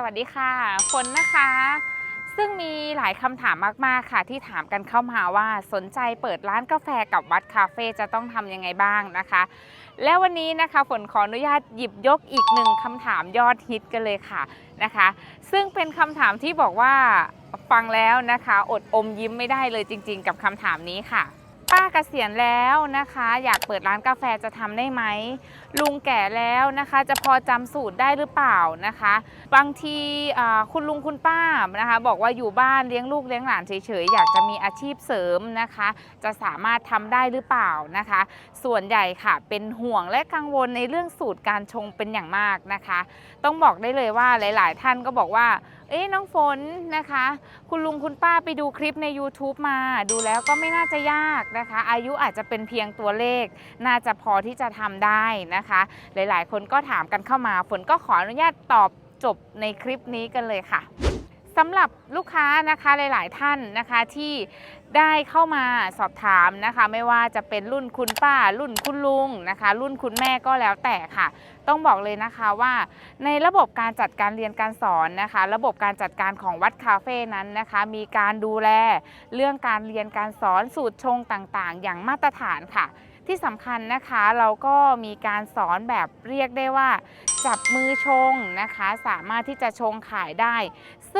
สวัสดีค่ะฝนนะคะ ซึ่งมีหลายคำถามมากๆค่ะ ที่ถามกันเข้ามาว่าสนใจเปิดร้านกาแฟกับวัดคาเฟ่จะต้องทำยังไงบ้างนะคะ และวันนี้นะคะฝนขออนุญาตหยิบยกอีกหนึ่งคำถามยอดฮิตกันเลยค่ะนะคะ ซึ่งเป็นคำถามที่บอกว่าฟังแล้วนะคะ อดอมยิ้มไม่ได้เลยจริง ๆ กับคำถามนี้ค่ะ ป้าเกษียณแล้วนะคะ อยากเปิดร้านกาแฟจะทำได้ไหมลุงแก่แล้วนะคะ จะพอจำสูตรได้หรือเปล่านะคะ บางที่คุณลุงคุณป้านะคะ บอกว่าอยู่บ้านเลี้ยงลูกเลี้ยงหลานเฉยๆอยากจะมีอาชีพเสริมนะคะ จะสามารถทำได้หรือเปล่านะคะ ส่วนใหญ่ค่ะเป็นห่วงและกังวลในเรื่องสูตรการชงเป็นอย่างมากนะคะ ต้องบอกได้เลยว่าหลาย ๆ ท่านก็บอกว่า เอ๊ะน้องฝนนะคะ คุณลุงคุณป้าไปดูคลิปใน YouTube มา ดูแล้วก็ไม่น่าจะยากนะคะ อายุอาจจะเป็นเพียงตัวเลข น่าจะพอที่จะทำได้นะคะ หลายๆ คนก็ถามกันเข้ามา ฝนก็ขออนุญาตตอบจบในคลิปนี้กันเลยค่ะ สำหรับลูกค้านะคะหลาย ๆ ท่านนะคะที่ได้เข้ามาสอบถามนะคะ ไม่ว่าจะเป็นรุ่นคุณป้า รุ่นคุณลุงนะคะ รุ่นคุณแม่ก็แล้วแต่ค่ะ ต้องบอกเลยนะคะว่า ในระบบการจัดการเรียนการสอนนะคะ ระบบการจัดการของวัดคาเฟ่นั้นนะคะ มีการดูแลเรื่องการเรียนการสอนสูตรชงต่าง ๆ อย่างมาตรฐานค่ะที่สำคัญนะคะเราก็มีการสอนแบบเรียกได้ว่า จับมือชงนะคะ สามารถที่จะชงขายได้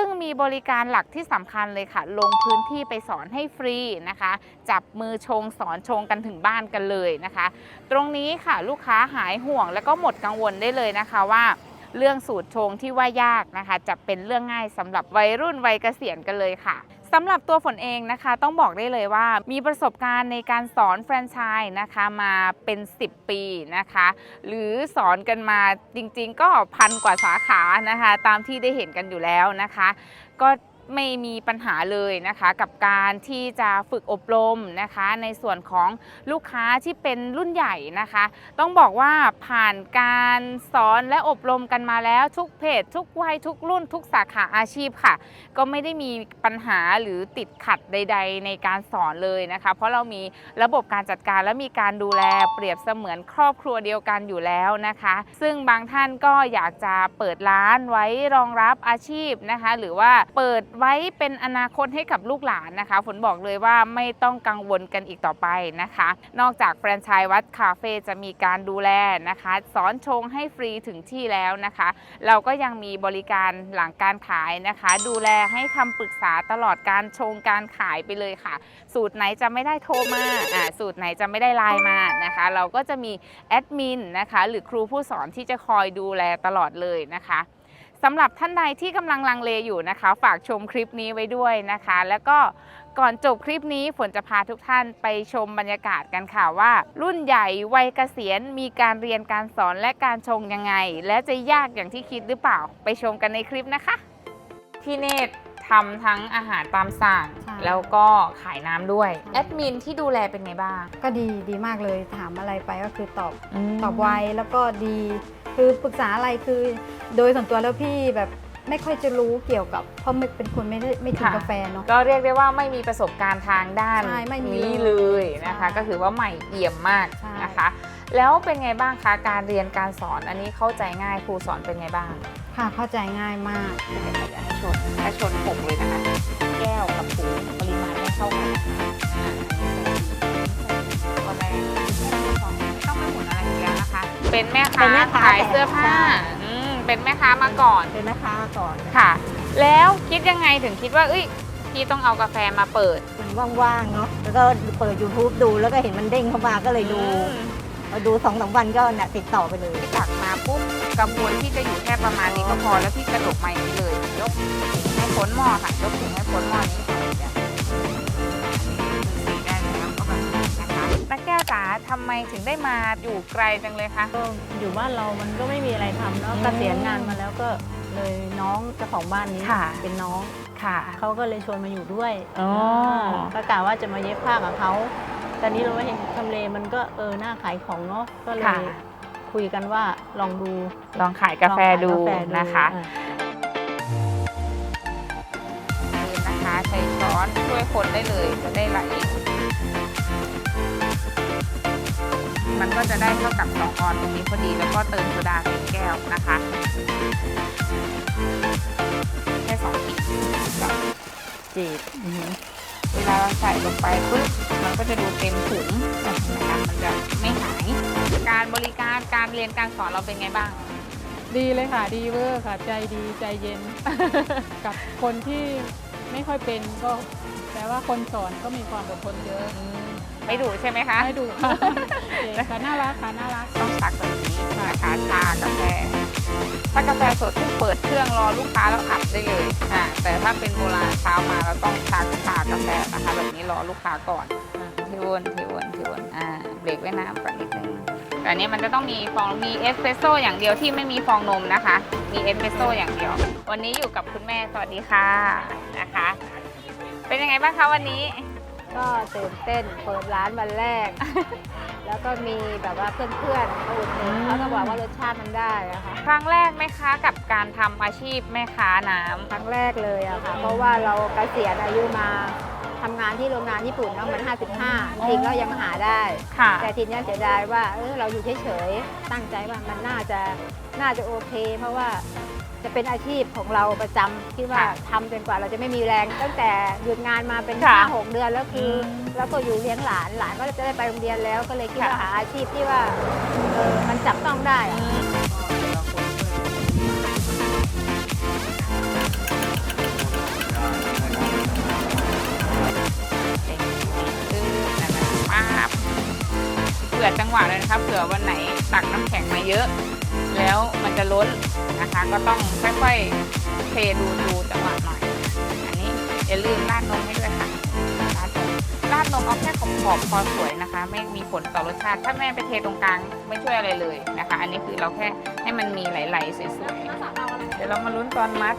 ซึ่งมีบริการหลักที่สำคัญเลยค่ะ ลงพื้นที่ไปสอนให้ฟรีนะคะ จับมือชงสอนชงกันถึงบ้านกันเลยนะคะ ตรงนี้ค่ะลูกค้าหายห่วงแล้วก็หมดกังวลได้เลยนะคะว่าเรื่องสูตรชงที่ว่ายากนะคะ จะเป็นเรื่องง่ายสำหรับวัยรุ่นวัยเกษียณกันเลยค่ะ สำหรับตัวฝนเองนะคะ ต้องบอกได้เลยว่ามีประสบการณ์ในการสอนแฟรนไชส์นะคะมาเป็น 10 ปีนะคะ หรือสอนกันมาจริงๆ ก็พันกว่าสาขานะคะ ตามที่ได้เห็นกันอยู่แล้วนะคะ ก็ ไม่มีปัญหาเลยนะคะ กับการที่จะฝึกอบรมนะคะ ในส่วนของลูกค้าที่เป็นรุ่นใหญ่นะคะ ต้องบอกว่าผ่านการสอนและอบรมกันมาแล้วทุกเพจ ทุกวัยทุกรุ่น ทุกสาขาอาชีพค่ะ ก็ไม่ได้มีปัญหาหรือติดขัดใด ๆ ในการสอนเลยนะคะ เพราะเรามีระบบการจัดการและมีการดูแลเปรียบเสมือนครอบครัวเดียวกันอยู่แล้วนะคะ ซึ่งบางท่านก็อยากจะเปิดร้านไว้รองรับอาชีพนะคะ หรือว่าเปิดไว้เป็นอนาคตให้กับลูกหลานนะคะ ฝนบอกเลยว่าไม่ต้องกังวลกันอีกต่อไปนะคะ นอกจากแฟรนไชส์วัดคาเฟ่จะมีการดูแลนะคะ สอนชงให้ฟรีถึงที่แล้วนะคะ เราก็ยังมีบริการหลังการขายนะคะ ดูแลให้คำปรึกษาตลอดการชงการขายไปเลยค่ะ สูตรไหนจะไม่ได้โทรมาอ่าสูตรไหนจะไม่ได้ไลน์มานะคะ เราก็จะมีแอดมินนะคะ หรือครูผู้สอนที่จะคอยดูแลตลอดเลยนะคะ สำหรับท่านใดที่กำลังลังเลอยู่นะคะ ฝากชมคลิปนี้ไว้ด้วยนะคะ แล้วก็ก่อนจบคลิปนี้ฝนจะพาทุกท่านไปชมบรรยากาศกันค่ะว่า รุ่นใหญ่วัยเกษียณมีการเรียนการสอนและการชงยังไง และจะยากอย่างที่คิดหรือเปล่าไปชมกันในคลิปนะคะ พี่เนตรทำทั้งอาหารตามสั่งใช่ แล้วก็ขายน้ำด้วยแอดมินที่ดูแลเป็นไงบ้างก็ดีดีมากเลยถามอะไรไปก็คือตอบ ตอบไวแล้วก็ดี คือปรึกษาอะไรคือโดยส่วนตัวแล้วพี่แบบไม่ค่อยจะรู้เกี่ยวกับ เพราะไม่เป็นคนไม่ได้ไม่ถึงค่ะ กาแฟเนาะ ก็เรียกได้ว่าไม่มีประสบการณ์ทางด้านใช่ไม่มีนี้เลเลยยนะคะ ใช่ก็คือว่าใหม่เอี่ยมมากใช่ นะคะ แล้วเป็นไงบ้างคะการเรียนการสอนอันนี้เข้าใจง่ายครูสอนเป็นไงบ้างค่ะเข้าใจง่ายมากเดี๋ยวให้ชนให้ชนผงเลย เป็นแม่ค้าเป็นแม่ค้าขายเสื้อผ้าใช่ อืมเป็นแม่ค้ามาก่อนเป็นแม่ค้าก่อนค่ะ แล้วคิดยังไงถึงคิดว่าเอ้ยพี่ต้องเอากาแฟมาเปิดมันว่างๆเนาะแล้วก็เปิด YouTube ดูแล้วก็เห็นมันเด้งเข้ามาก็เลยดูอืมพอดูสองสามวันก็เนี่ยติดต่อไปเลย ตักมาปุ๊บกระบวนที่จะอยู่แค่ประมาณนี้ก็พอแล้วพี่กระดกมาอย่างนี้เลยยกให้พ้นหม้อค่ะยกถุงให้พ้นหม้อนี้ค่ะ ทำไมถึงได้มาอยู่ไกลจังเลยคะ ก็อยู่บ้านเรามันก็ไม่มีอะไรทำเนาะอืมเกษียณงานมาแล้วก็เลยน้องเจ้าของบ้านนี้ค่ะ เป็นน้องค่ะ เขาก็เลยชวนมาอยู่ด้วยอ๋อก็กะว่าจะมาเย็บผ้ากับเขาตอนนี้เราไม่เห็นทำเลมันก็เออหน้าขายของเนาะก็เลค่ะ ยคุยกันว่าลองดูลองขายกาแฟดูลองขายกาแฟนะคะ อ่าคือนะคะใช้ช้อนช่วยคนได้เลยจะได้ไหล มันก็จะได้เท่ากับสองออนตรงนี้พอดีแล้วก็เติมโซดาเต็มแก้วนะคะแค่สองขีดจีบเวลาเราใส่ลงไปปุ๊บมันก็จะดูเต็มถุงนะคะมันจะไม่หาย การบริการการเรียนการสอนเราเป็นไงบ้างดีเลยค่ะ ดีเวอร์ค่ะ ใจดีใจเย็น กับคนที่ไม่ค่อยเป็นก็แปลว่าคนสอนก็มีความอดทนเยอะ ไม่ดุใช่ไหมคะไม่ดูค่ะเก่งค่ะน่ารักค่ะน่ารักต้องชักแบบนี้นะคะชากาแฟถ้ากาแฟสดที่เปิดเครื่องรอลูกค้าแล้วอัดได้เลยอ่าแต่ถ้าเป็นโบราณเช้ามาเราต้องชักชากาแฟนะคะแบบนี้รอลูกค้าก่อนเทวนเทวนเทวนอ่าเบรกไว้น้ำก่อนนิดนึงแต่อันนี้มันจะต้องมีฟองมีเอสเปรสโซ่อย่างเดียวที่ไม่มีฟองนมนะคะ มีเอสเปรสโซ่อย่างเดียว วันนี้อยู่กับคุณแม่สวัสดีค่ะนะคะ เป็นยังไงบ้างคะวันนี้ ก็ตื่นเต้นเปิดร้านวันแรก แล้วก็มีแบบว่าเพื่อนๆมาอุดหนุนเขาก็บอกว่ารสชาติมันได้อะค่ะ ครั้งแรกไหมคะกับการทำอาชีพแม่ค้าน้ำ ครั้งแรกเลยอะค่ะ เพราะว่าเราเกษียณอายุมาทำงานที่โรงงานญี่ปุ่นเนาะมัน 55 จริงๆก็ยังหาได้ ค่ะ แต่ทีเนี้ยเสียดายว่าเออเราอยู่เฉยๆตั้งใจว่ามันน่าจะน่าจะโอเค เพราะว่า จะเป็นอาชีพของเราประจำคิดว่าค่ะทำจนกว่าเราจะไม่มีแรง ตั้งแต่หยุดงานมาเป็นค่ะห้าหกเดือนแล้วคืออมแล้วก็อยู่เลี้ยงหลานหลานก็จะได้ไปโรงเรียนแล้วก็เลยคิดว่าค่ะ หาอาชีพที่ว่าเออมันจับต้องได้อะป๊าบเผื่อจังหวะเลยนะคะเผื่อวันไหนตักน้ำแข็งมาเยอะ แล้วมันจะล้นนะคะ ก็ต้องค่อยๆเทดูดูจังหวะหน่อยอันนี้อย่าลืมราดนมให้ด้วยค่ะราดนมราดนมเอาแค่ขอบๆพอสวยนะคะ ไม่มีผลต่อรสชาติ ถ้าแม่ไปเทตรงกลางไม่ช่วยอะไรเลยนะคะ อันนี้คือเราแค่ให้มันมีไหลๆสวยๆเดี๋ยวเรามาลุ้นตอนมัด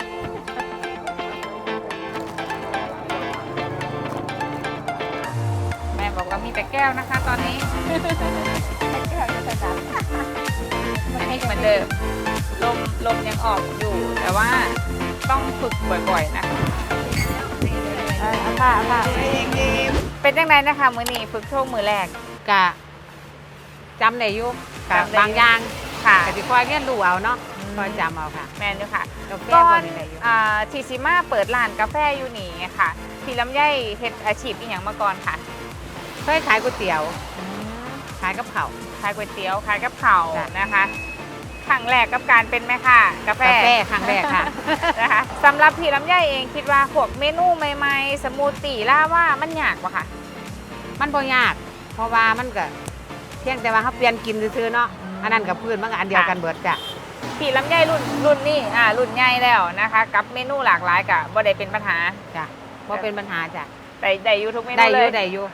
แม่บอกว่ามีแต่แก้วนะคะ ตอนนี้แก้วจะดับ อันนี้เหมือนเดิมลมลมยังออกอยู่ แต่ว่าต้องฝึกบ่อยๆนะคะเออเอาผ้าเอาผ้าเป็นยังไงนะคะมือนี้ฝึกโชว์มือแรกกะจำได้อยู่กะจำได้อยู่ บางอย่างค่ะ แต่ที่คอยเรียนรู้เอาเนาะคอยจำเอาค่ะ แมนอยู่ค่ะกาแฟก่อพอนนี้ได้อยู่ อ่าทีซิมาเปิดร้านกาแฟอยู่นี่ค่ะพี่ลำไยเฮ็ดอาชีพอีหยังมาก่อนค่ะ เคยขายก๋วยเตี๋ยว ขายกับเขาวขายก๋วยเตี๋ยวขายกับข้าวจ้ะ นะคะครั้งแรกกับการเป็นแม่ค้ากาแฟ กาแฟครั้งแรกค่ะ นะคะสำหรับพี่ลำไยเองคิดว่าพวกเมนูใหม่ๆ สมูทตี้ล่าว่ามันยากปะคะมันบ่ยาก เพราะว่ามันก็เพียงแต่ว่าเขาเปลี่ยนกินซื่อๆเนาะอืม อันนั้นกับพื้นมันก็อันเดียวกันเบิดจ้ะพี่ลำไยรุ่นรุ่นนี้อ่ารุ่นใหญ่แล้วนะคะ กับเมนูหลากหลายกับบ่ได้เป็นปัญหา จ้ะบ่เป็นปัญหาจ้ะ แต่ได้อยู่ทุกเมนูได้อเลยู่ยได้อยู่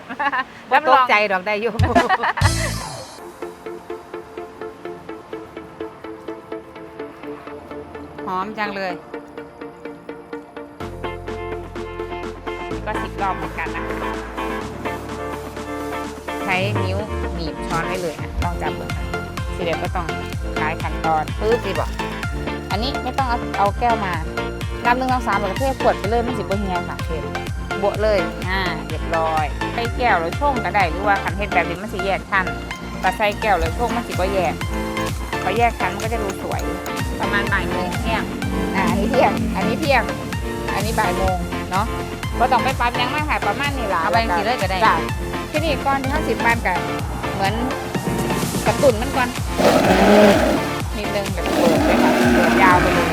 บ่รับตรกองใจดอกได้อยู่ หอมจังเลย ก็สิบรอบเหมือนกันนะใช้นิ้วหนีบช้อนได้เลยนะต้องจับเลยค่ะทีเดียวก็ต้องคล้ายขั้นตอนปื๊บสิบอกอันนี้ไม่ต้องเอาเอาแก้วมาน้ำหนึ่งน้ำสามแบบเทขวดไปเลยมันสิบเฮียค่ะเท บะเลยอ่าเรียบร้อยใส่แก้วหรือช่งก็ได้หรือว่าขันเฮ็ดแบบนี้มันสิแยกชั้นแต่ใส่แก้วหรือช่งมันสิก็แยกพอแยกชั้นมันก็จะดูสวยประมาณบ่ายโมงเที่ยงอ่าอันนี้เที่ยงอันนี้เที่ยง อันนี้บ่ายโมงเนาะก็ต้องไปปั๊มยังมากค่ะประมาณนี้ล่ะเอาไปสิเลยก็ได้จ้ะที่นี่ก่อนที่ห้าสิบปันกันเหมือนกระตุนมันก่อนนิดนึงแบบเปิดไปค่ะเปิดยาวไปเลย